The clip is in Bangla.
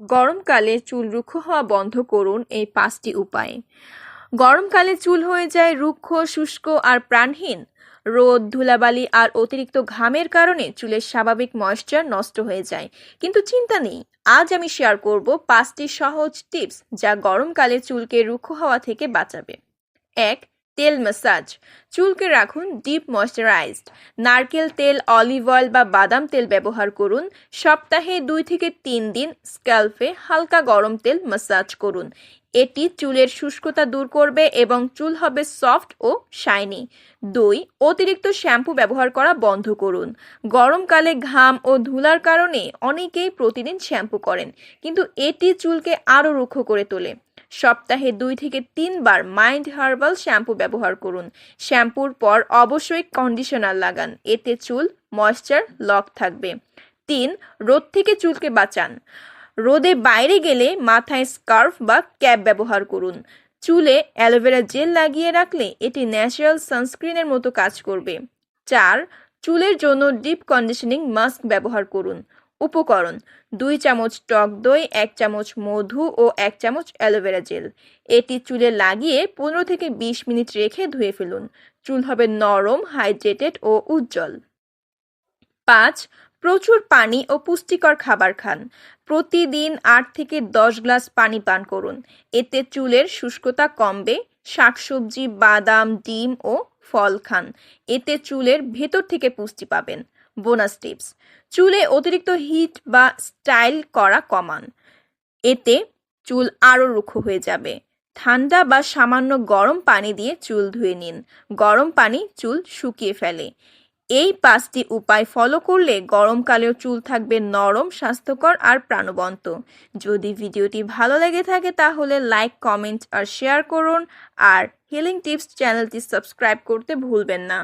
গরমকালে চুল রুক্ষ হওয়া বন্ধ করুন এই পাঁচটি উপায়ে। গরমকালে চুল হয়ে যায় রুক্ষ, শুষ্ক আর প্রাণহীন। রোদ, ধুলাবালি আর অতিরিক্ত ঘামের কারণে চুলের স্বাভাবিক ময়েশ্চার নষ্ট হয়ে যায়। কিন্তু চিন্তা নেই, আজ আমি শেয়ার করব পাঁচটি সহজ টিপস যা গরমকালে চুলকে রুক্ষ হওয়া থেকে বাঁচাবে। এক তেল ম্যাসাজ চুলকে রাখুন ডিপ ময়শ্চারাইজড নারকেল তেল অলিভ অয়েল বা বাদাম তেল ব্যবহার করুন। সপ্তাহে দুই থেকে তিন দিন স্ক্যাল্পে হালকা গরম তেল ম্যাসাজ করুন। এটি চুলের শুষ্কতা দূর করবে এবং চুল হবে সফট ও শাইনি দুই, অতিরিক্ত শ্যাম্পু ব্যবহার করা বন্ধ করুন। গরমকালে ঘাম ও ধুলার কারণে অনেকেই প্রতিদিন শ্যাম্পু করেন, কিন্তু এটি চুলকে আরও রুক্ষ করে তোলে। সপ্তাহে দুই থেকে তিনবার মাইন্ড হার্বাল শ্যাম্পু ব্যবহার করুন। শ্যাম্পুর পর অবশ্যই কন্ডিশনার লাগান। এতে চুল, ময়েশ্চার, লক থাকবে। তিন, রোদ থেকে চুলকে বাঁচান। রোদে বাইরে গেলে মাথায় স্কার্ফ বা ক্যাপ ব্যবহার করুন। চুলে অ্যালোভেরা জেল লাগিয়ে রাখলে এটি ন্যাচারাল সানস্ক্রিনের মতো কাজ করবে। চার, চুলের জন্য ডিপ কন্ডিশনিং মাস্ক ব্যবহার করুন। উপকরণ, দুই চামচ টক দই, এক চামচ মধু ও এক চামচ অ্যালোভেরা জেল। এটি চুলে লাগিয়ে পনেরো থেকে বিশ মিনিট রেখে ধুয়ে ফেলুন। চুল হবে নরম, হাইড্রেটেড ও উজ্জ্বল। পাঁচ, প্রচুর পানি ও পুষ্টিকর খাবার খান। প্রতিদিন আট থেকে দশ গ্লাস পানি পান করুন। এতে চুলের শুষ্কতা কমবে, শাকসবজি, বাদাম, ডিম ও ফল খান। এতে চুলের ভেতর থেকে পুষ্টি পাবেন। Bonus tips. চুলে অতিরিক্ত হিট বা স্টাইল করা কমান। এতে চুল আরও রুক্ষ হয়ে যাবে। ঠান্ডা বা সামান্য গরম পানি দিয়ে চুল ধুয়ে নিন। গরম পানি চুল শুকিয়ে ফেলে। এই পাঁচটি উপায় ফলো করলে গরমকালেও চুল থাকবে নরম, স্বাস্থ্যকর আর প্রাণবন্ত। যদি ভিডিওটি ভালো লেগে থাকে তাহলে লাইক, কমেন্ট আর শেয়ার করুন। আর হিলিং টিপস চ্যানেলটি সাবস্ক্রাইব করতে ভুলবেন না।